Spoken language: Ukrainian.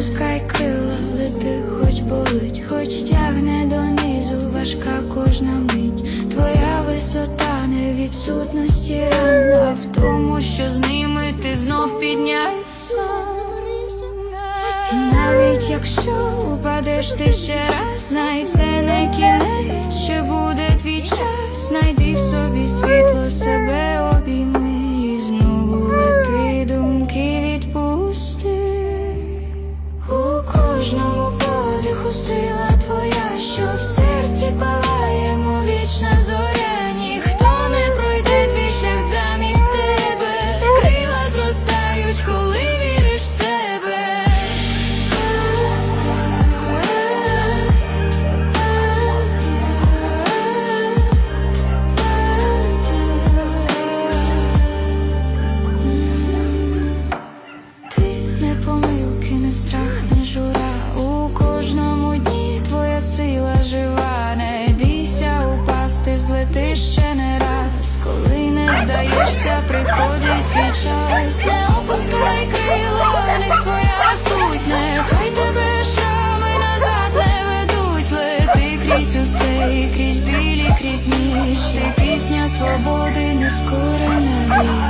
опускай крила, лети, хоч болить, хоч тягне донизу, важка кожна мить. Твоя висота не відсутності ран, а в тому, що з ними ти знов підняйся. І навіть якщо упадеш ти ще раз, знай це не кінець, ще буде твій час, знайди в собі світло, see здаєшся, приходить твій час. Не опускай крила, в них твоя суть. Нехай тебе шрами назад не ведуть. Лети крізь усе, і крізь білі, крізь ніч. Ти пісня свободи не скоро.